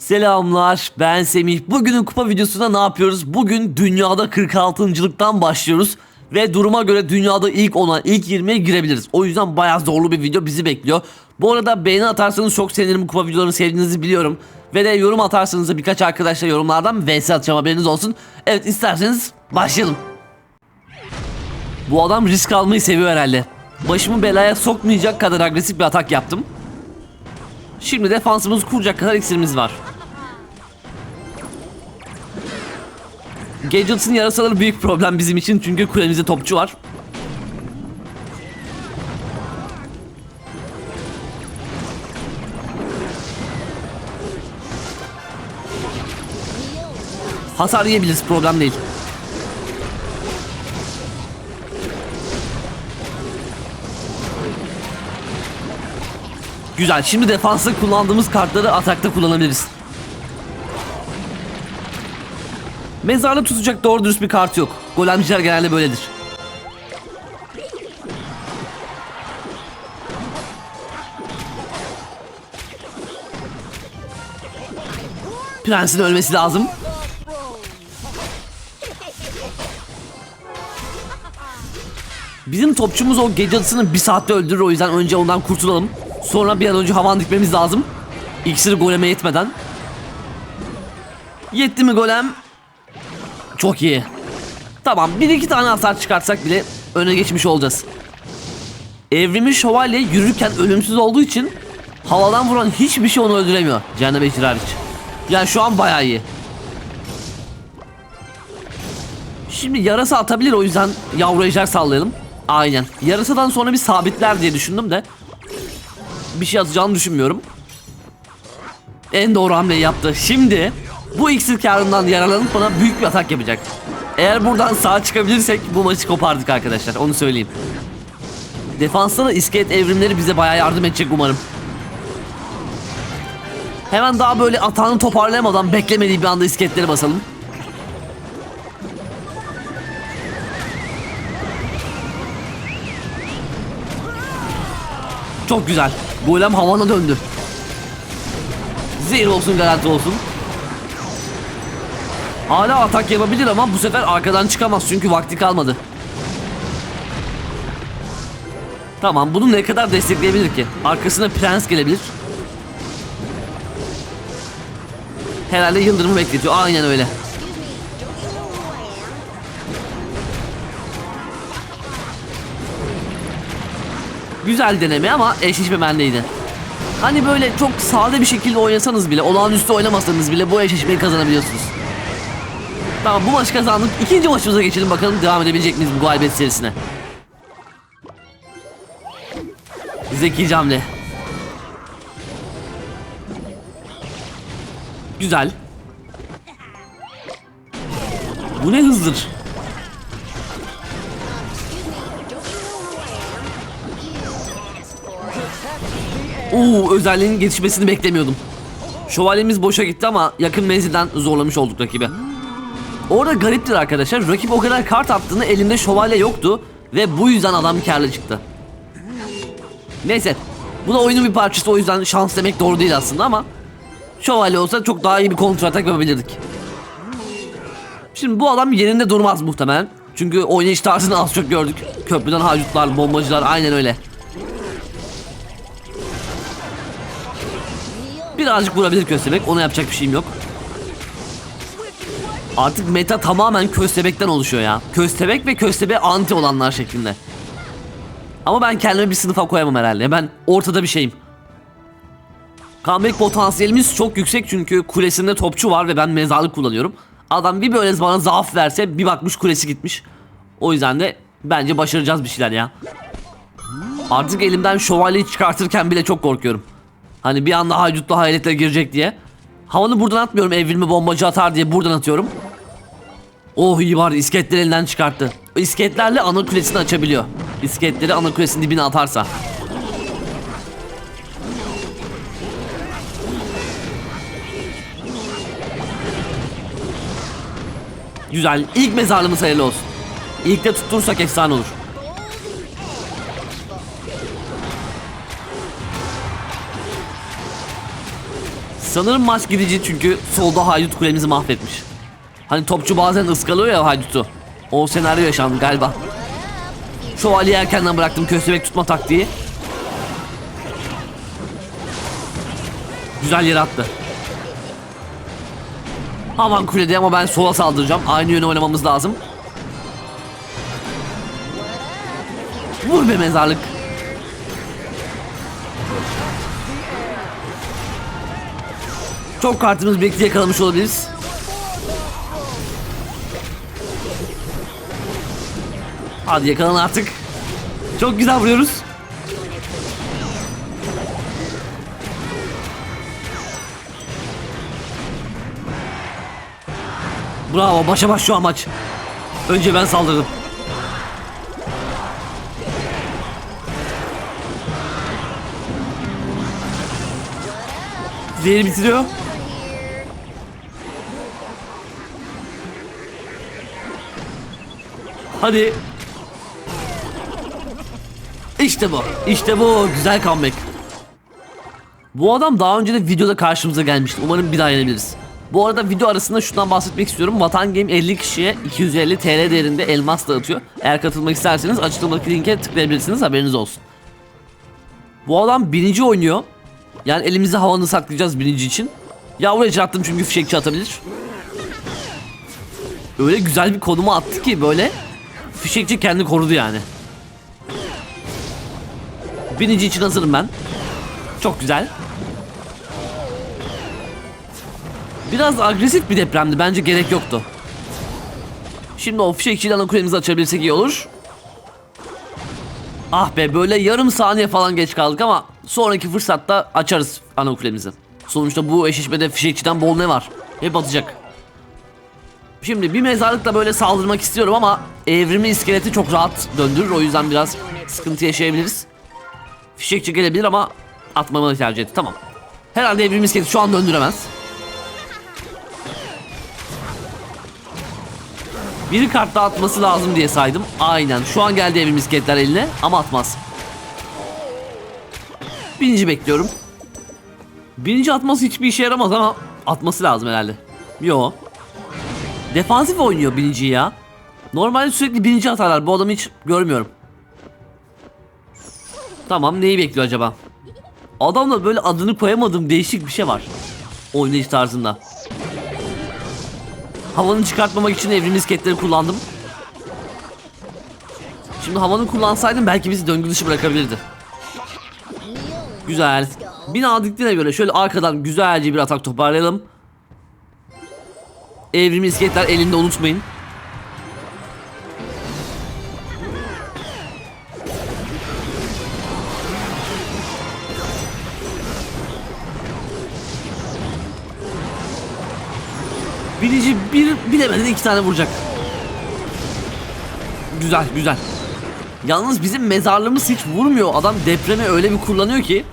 Selamlar ben Semih. Bugünün kupa videosunda ne yapıyoruz? Bugün dünyada 46.lıktan başlıyoruz. Ve duruma göre dünyada ilk 10'a ilk 20'ye girebiliriz. O yüzden bayağı zorlu bir video bizi bekliyor. Bu arada beğeni atarsanız çok sevinirim. Kupa videolarını sevdiğinizi biliyorum. Ve de yorum atarsanız da birkaç arkadaşla yorumlardan vs atacağım haberiniz olsun. Evet isterseniz başlayalım. Bu adam risk almayı seviyor herhalde. Başımı belaya sokmayacak kadar agresif bir atak yaptım. Şimdi defansımızı kuracak kadar iksirimiz var. Gadgets'ın yarasaları büyük problem bizim için çünkü kulemizde topçu var. Hasar yiyebiliriz problem değil. Güzel. Şimdi defansta kullandığımız kartları atakta kullanabiliriz. Mezarda tutacak doğru dürüst bir kart yok. Golemciler genelde böyledir. Prensin ölmesi lazım. Bizim topçumuz o gece bir saatte öldürür o yüzden önce ondan kurtulalım. Sonra bir an önce havan dikmemiz lazım. İksiri goleme yetmeden. Yetti mi golem? Çok iyi. Tamam bir iki tane hasar çıkartsak bile öne geçmiş olacağız. Evrimi şövalye yürürken ölümsüz olduğu için havadan vuran hiçbir şey onu öldüremiyor. Cehennem Ejder hariç. Yani şu an bayağı iyi. Şimdi yarasa atabilir o yüzden yavru ejder sallayalım. Aynen. Yarasadan sonra bir sabitler diye düşündüm de bir şey atacağını düşünmüyorum. En doğru hamleyi yaptı. Şimdi bu iksir karından yararlanıp bana büyük bir atak yapacak. Eğer buradan sağ çıkabilirsek bu maçı kopardık arkadaşlar. Onu söyleyeyim. Defansta da iskelet evrimleri bize bayağı yardım edecek umarım. Hemen daha böyle atağını toparlayamadan beklemediği bir anda iskeletleri basalım. Çok güzel. Golem havana döndü. Zehir olsun garanti olsun. Hala atak yapabilir ama bu sefer arkadan çıkamaz çünkü vakti kalmadı. Tamam bunu ne kadar destekleyebilir ki? Arkasına prens gelebilir. Herhalde yıldırımı bekletiyor. Aynen öyle. Güzel deneme ama eşleşme bendeydi. Hani böyle çok sade bir şekilde oynasanız bile, olağanüstü oynamasanız bile bu eşleşmeyi kazanabiliyorsunuz. Tamam bu maçı kazandık. İkinci maçımıza geçelim bakalım devam edebilecek miyiz bu galibiyet serisine. Zeki hamle. Güzel. Bu ne hızdır? Oo özelliğinin gelişmesini beklemiyordum. Şövalyemiz boşa gitti ama yakın menzilden zorlamış olduk rakibi. Orada gariptir arkadaşlar. Rakip o kadar kart attığında elinde şövalye yoktu ve bu yüzden adam karlı çıktı. Neyse. Bu da oyunun bir parçası o yüzden şans demek doğru değil aslında ama şövalye olsa çok daha iyi bir kontra atak yapabilirdik. Şimdi bu adam yerinde durmaz muhtemelen. Çünkü oynayış tarzını az çok gördük. Köprüden hacutlar, bombacılar aynen öyle. Birazcık vurabilir köstebek. Ona yapacak bir şeyim yok. Artık meta tamamen köstebekten oluşuyor ya. Köstebek ve köstebe anti olanlar şeklinde. Ama ben kendime bir sınıfa koyamam herhalde. Ben ortada bir şeyim. Comeback potansiyelimiz çok yüksek çünkü kulesinde topçu var ve ben mezarlık kullanıyorum. Adam bir böyle bana zaaf verse bir bakmış kulesi gitmiş. O yüzden de bence başaracağız bir şeyler ya. Artık elimden şövalyeyi çıkartırken bile çok korkuyorum. Hani bir anda haydutlu hayaletle girecek diye. Havanı buradan atmıyorum evrilme bombacı atar diye buradan atıyorum. Oh iyi var isketleri elinden çıkarttı. İsketlerle ana kulesini açabiliyor. İsketleri ana kulesinin dibine atarsa. Güzel. İlk mezarlığımız hayırlı olsun. İlk de tutturursak efsane olur. Sanırım maç gidici çünkü solda haydut kulemizi mahvetmiş. Hani topçu bazen ıskalıyor ya haydutu. O senaryo yaşandı galiba. Şövalyeyi erkenden bıraktım köstebek tutma taktiği. Güzel yere attı. Aman kulede ama ben sola saldıracağım. Aynı yöne oynamamız lazım. Vur be mezarlık. Çok kartımız birlikte yakalamış olabiliriz. Hadi yakalan artık. Çok güzel vuruyoruz. Bravo başa baş şu an maç. Önce ben saldırdım. Zehri bitiriyor. Hadi. İşte bu. İşte bu. Güzel comeback. Bu adam daha önce de videoda karşımıza gelmişti. Umarım bir daha yenebiliriz. Bu arada video arasında şundan bahsetmek istiyorum. Vatan Game 50 kişiye 250 TL değerinde elmas dağıtıyor. Eğer katılmak isterseniz açıklamadaki linke tıklayabilirsiniz haberiniz olsun. Bu adam birinci oynuyor. Yani elimizde havanı saklayacağız birinci için. Yavru attım çünkü fişekçi atabilir. Öyle güzel bir konuma attı ki böyle. Fişekçi kendi korudu yani. Birinci için hazırım ben. Çok güzel. Biraz agresif bir depremdi. Bence gerek yoktu. Şimdi o fişekçiyle ana kulemizi açabilirsek iyi olur. Ah be böyle yarım saniye falan geç kaldık ama sonraki fırsatta açarız ana kulemizi. Sonuçta bu eşleşmede fişekçiden bol ne var? Hep atacak. Şimdi bir mezarlıkla böyle saldırmak istiyorum ama evrimli iskeleti çok rahat döndürür. O yüzden biraz sıkıntı yaşayabiliriz. Fişekçi gelebilir ama atmamayı tercih etti. Tamam. Herhalde evrimli iskeleti şu an döndüremez. Bir kart daha atması lazım diye saydım. Aynen. Şu an geldi evim misketler eline ama atmaz. Birinci bekliyorum. Birinci atması hiçbir işe yaramaz ama atması lazım herhalde. Yo. Defansif oynuyor birinci ya. Normalde sürekli birinci atarlar. Bu adamı hiç görmüyorum. Tamam neyi bekliyor acaba? Adamla böyle adını koyamadığım değişik bir şey var. Oynayış tarzında. Havanı çıkartmamak için evrim misketleri kullandım. Şimdi havanı kullansaydım belki bizi döngü dışı bırakabilirdi. Güzel. Bina diktiğine göre şöyle arkadan güzelce bir atak toparlayalım. Evrim misketler elinde unutmayın. Birinci bir bilemeden iki tane vuracak. Güzel güzel. Yalnız bizim mezarlığımız hiç vurmuyor. Adam depremi öyle bir kullanıyor ki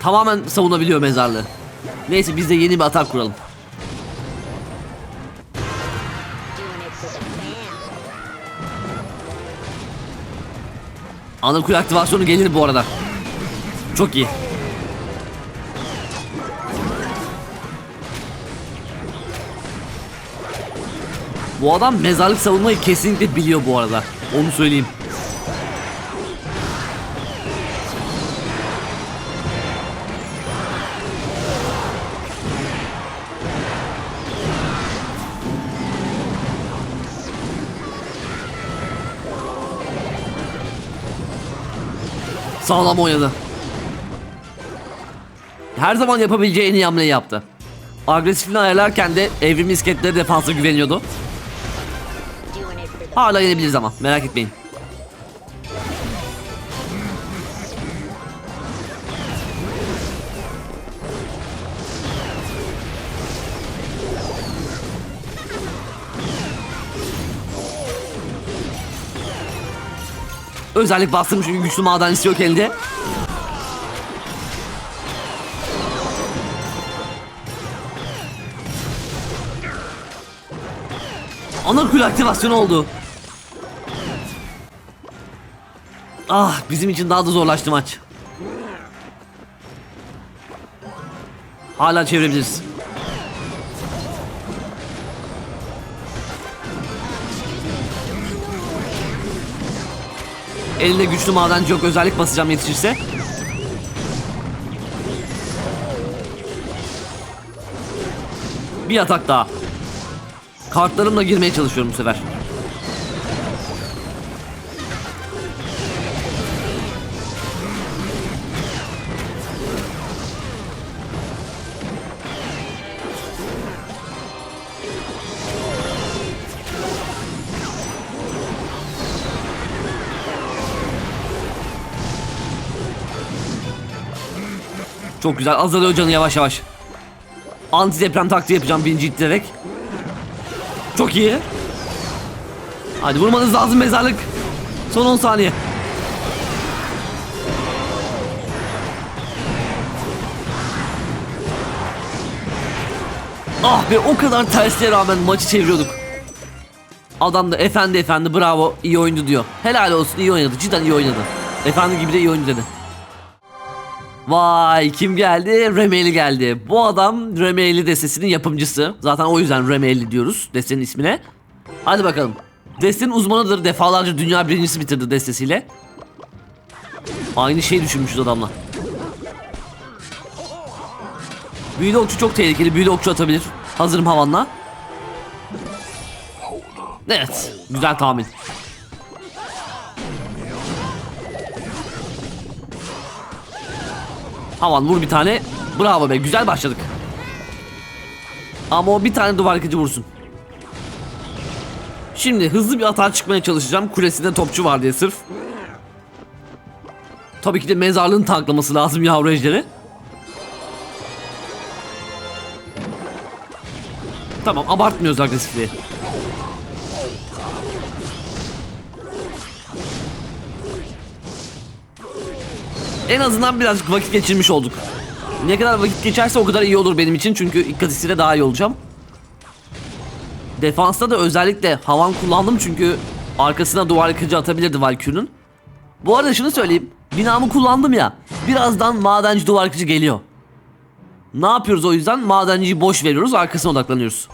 tamamen savunabiliyor mezarlığı. Neyse biz de yeni bir atak kuralım. Ana kule aktivasyonu gelir bu arada. Çok iyi. Bu adam mezarlık savunmayı kesinlikle biliyor bu arada. Onu söyleyeyim. Sağlam oynadı. Her zaman yapabileceği en iyi hamleyi yaptı. Agresifliğini ayarlarken de evrim isketleri defansa güveniyordu. Hala yenebiliriz ama merak etmeyin. Özellik bastırmış çünkü güçlü madenisi yok elinde. Ana kule aktivasyonu oldu. Ah bizim için daha da zorlaştı maç. Hala çevirebiliriz. Elinde güçlü madenci yok özellik basacağım yetişirse. Bir atak daha. Kartlarımla girmeye çalışıyorum bu sefer. Çok güzel azalıyor canı yavaş yavaş. Anti deprem taktiği yapacağım birinci ittirerek. Çok iyi. Hadi vurmanız lazım mezarlık. Son 10 saniye. Ah be o kadar tersliğe rağmen maçı çeviriyorduk. Adam da efendi efendi bravo iyi oyundu diyor. Helal olsun iyi oynadı cidden iyi oynadı. Efendi gibi de iyi oyundu dedi. Vay kim geldi? Remeli geldi. Bu adam Remeli destesinin yapımcısı. Zaten o yüzden Remeli diyoruz destenin ismine. Hadi bakalım. Destenin uzmanıdır. Defalarca dünya birincisi bitirdi destesiyle. Aynı şeyi düşünmüşüz adamla. Büyülü okçu çok tehlikeli. Büyülü okçu atabilir. Hazırım havanla. Evet. Güzel tahmin. Havan vur bir tane. Bravo be güzel başladık. Ama o bir tane duvar yıkıcı vursun. Şimdi hızlı bir atağa çıkmaya çalışacağım. Kulesinde topçu var diye sırf. Tabii ki de mezarlığın tanklaması lazım yavru ejderi. Tamam abartmıyoruz agresifliği. En azından birazcık vakit geçirmiş olduk. Ne kadar vakit geçerse o kadar iyi olur benim için çünkü ilk asistine daha iyi olacağım. Defansta da özellikle havan kullandım çünkü arkasına duvar yıkıcı atabilirdi Valkyrie'nin. Bu arada şunu söyleyeyim. Binamı kullandım ya. Birazdan madenci duvar yıkıcı geliyor. Ne yapıyoruz o yüzden? Madenciyi boş veriyoruz, arkasına odaklanıyoruz.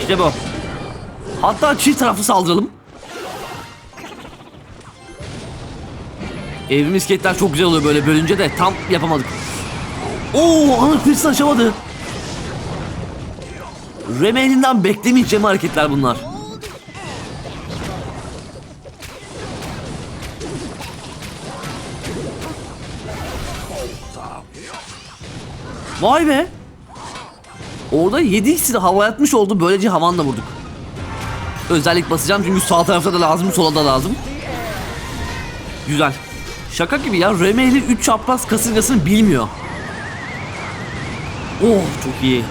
İşte bu. Hatta çift taraflı saldıralım. Evim isketler çok güzel oluyor böyle bölünce de tam yapamadık. Oo, ana hırsız açamadı. Remelinden beklemeyeceğim hareketler bunlar. Vay be. Orada 7 ikisi havaya atmış oldu. Böylece havanla vurduk. Özellik basacağım çünkü sağ tarafta da lazım, sola da lazım. Güzel. Şaka gibi ya. Remeli 3 çapraz kasırgasını bilmiyor. Oh çok iyi.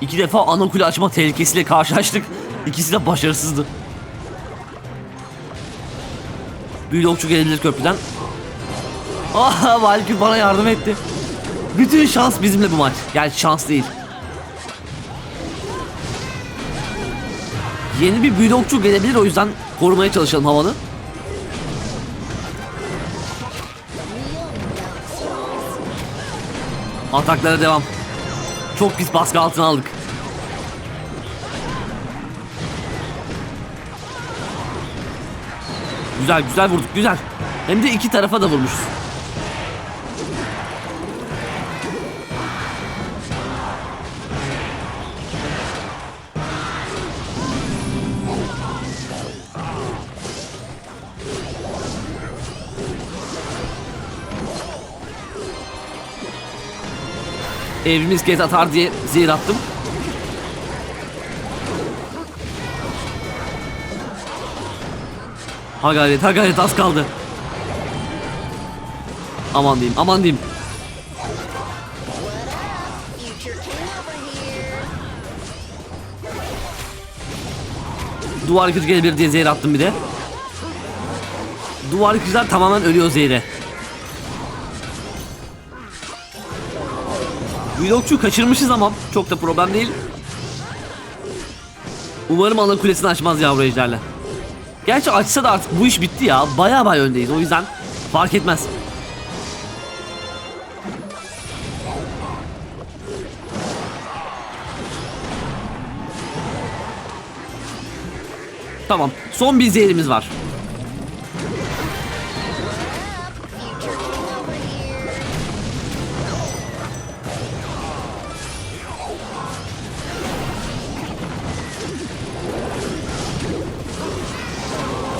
İki defa ana kule açma tehlikesiyle karşılaştık. İkisi de başarısızdı. Büyülü okçu gelebilir köprüden. Ah Valkür bana yardım etti. Bütün şans bizimle bu maç. Yani şans değil. Yeni bir büyülü okçu gelebilir o yüzden korumaya çalışalım havanı. Ataklara devam. Çok pis baskı altına aldık. Güzel güzel vurduk güzel. Hem de iki tarafa da vurmuşuz. Evimiz get atar diye zehir attım. Ha gayret, ha gayret az kaldı. Aman diyeyim, aman diyeyim. Duvar yıkıcı gelebilir diye zehir attım bir de. Duvar yıkıcılar tamamen ölüyor zehre. Vlogçu kaçırmışız ama çok da problem değil. Umarım ana kulesini açmaz yavru ejderle. Gerçi açsa da artık bu iş bitti ya. Baya baya öndeyiz. O yüzden Fark etmez. Tamam. Son bir zehrimiz var.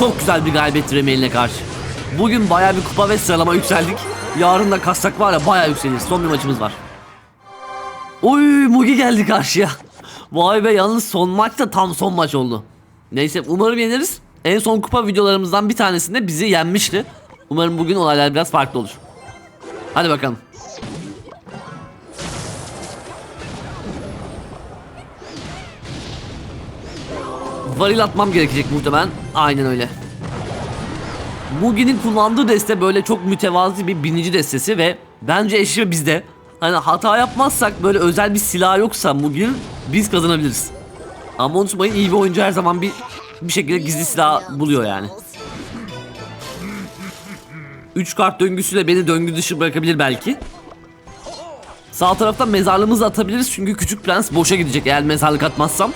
Çok güzel bir galibiyet Remailin'e karşı. Bugün bayağı bir kupa ve sıralama yükseldik. Yarın da kassak var ya bayağı yükseliriz. Son bir maçımız var. Oy Mugi geldi karşıya. Vay be yalnız son maç da tam son maç oldu. Neyse umarım yeniriz. En son kupa videolarımızdan bir tanesinde bizi yenmişti. Umarım bugün olaylar biraz farklı olur. Hadi bakalım. Varil atmam gerekecek muhtemelen. Aynen öyle. Mugi'nin kullandığı deste böyle çok mütevazi bir binici destesi ve bence eşi bizde. Hani hata yapmazsak böyle özel bir silah yoksa Mugi'nin biz kazanabiliriz. Ama unutmayın iyi bir oyuncu her zaman bir bir şekilde gizli silah buluyor yani. 3 kart döngüsüyle beni döngü dışı bırakabilir belki. Sağ taraftan mezarlığımızı atabiliriz çünkü küçük prens boşa gidecek eğer mezarlık atmazsam.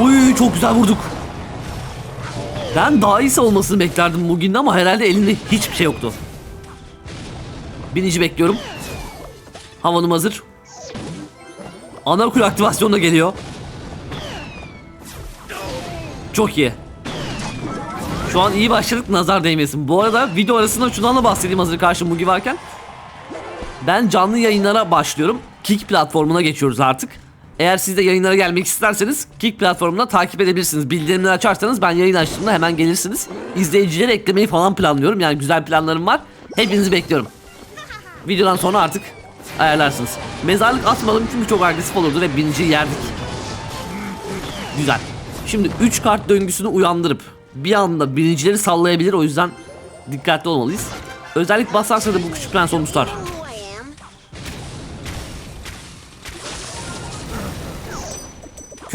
Uy çok güzel vurduk. Ben daha iyi savunmasını beklerdim bugün ama herhalde elinde hiçbir şey yoktu. Binici bekliyorum. Havanım hazır. Ana kule aktivasyonu da geliyor. Çok iyi. Şu an iyi başladık nazar değmesin. Bu arada video arasında şundan da bahsedeyim hazır karşı Mugi varken. Ben canlı yayınlara başlıyorum. Kick platformuna geçiyoruz artık. Eğer siz de yayınlara gelmek isterseniz Kick platformuna takip edebilirsiniz. Bildirimleri açarsanız ben yayın açtığımda hemen gelirsiniz. İzleyicileri eklemeyi falan planlıyorum. Yani güzel planlarım var. Hepinizi bekliyorum. Videodan sonra artık ayarlarsınız. Mezarlık atmadım çünkü çok agresif olurdu ve birinci yerdik. Güzel. Şimdi 3 kart döngüsünü uyandırıp bir anda birincileri sallayabilir o yüzden dikkatli olmalıyız. Özellik basarsa da bu küçük prens onu.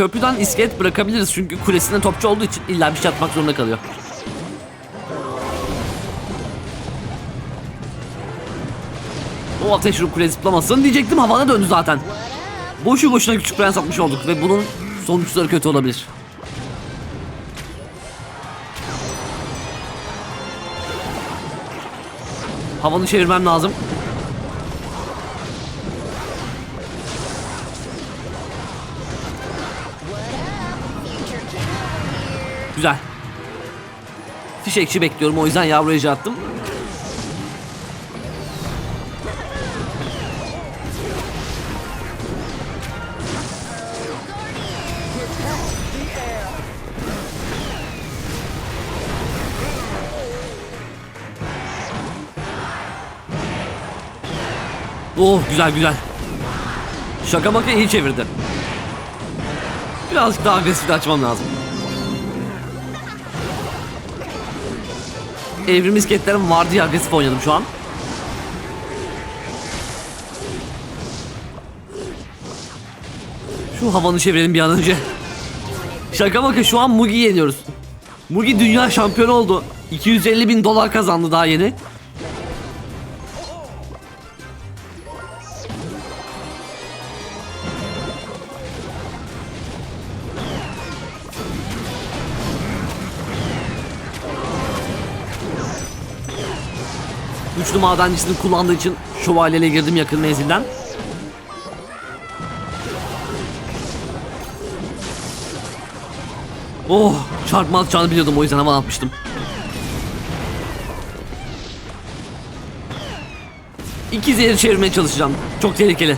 Köprüden iskelet bırakabiliriz çünkü kulesinde topçu olduğu için illa bir şey atmak zorunda kalıyor. O ateş ruh kule zıplamasın diyecektim havana döndü zaten. Boşu boşuna küçük prens atmış olduk ve bunun sonuçları kötü olabilir. Havanı çevirmem lazım. Güzel. Fişekçi bekliyorum o yüzden yavru ece attım. Oh güzel güzel. Şaka maka iyi çevirdi. Birazcık daha agresif açmam lazım. Evrim isketlerim vardı ya agresif oynadım şu an. Şu havanı çevirelim bir an önce. Şaka maka şu an Mugi yeniyoruz. Mugi dünya şampiyonu oldu. 250 bin dolar kazandı daha yeni. Güçlü madencisini kullandığı için şövalyeyle girdim yakın menzilden. Oh çarpma atacağını biliyordum o yüzden hava atmıştım. İki zehir çevirmeye çalışacağım. Çok tehlikeli.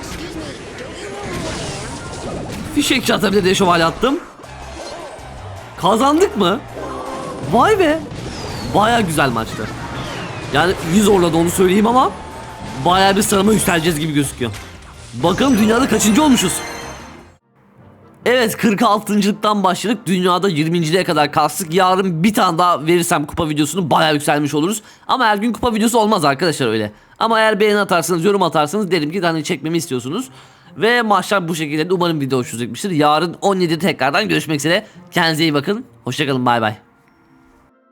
Excuse me. Don't you know who I am? Fişekçi atabilir diye şövalye attım. Kazandık mı? Vay be. Baya güzel maçtı. Yani 100 zorladı onu söyleyeyim ama baya bir sıralama yükseleceğiz gibi gözüküyor. Bakalım dünyada kaçıncı olmuşuz? Evet 46.lıktan başladık. Dünyada 20.liğe kadar kastık. Yarın bir tane daha verirsem kupa videosunu bayağı yükselmiş oluruz. Ama her gün kupa videosu olmaz arkadaşlar öyle. Ama eğer beğeni atarsanız, yorum atarsanız derim ki hani çekmemi istiyorsunuz. Ve maçlar bu şekilde. Umarım video hoşunuza gitmiştir. Yarın 17'de tekrardan görüşmek üzere. Kendinize iyi bakın. Hoşçakalın bay bay.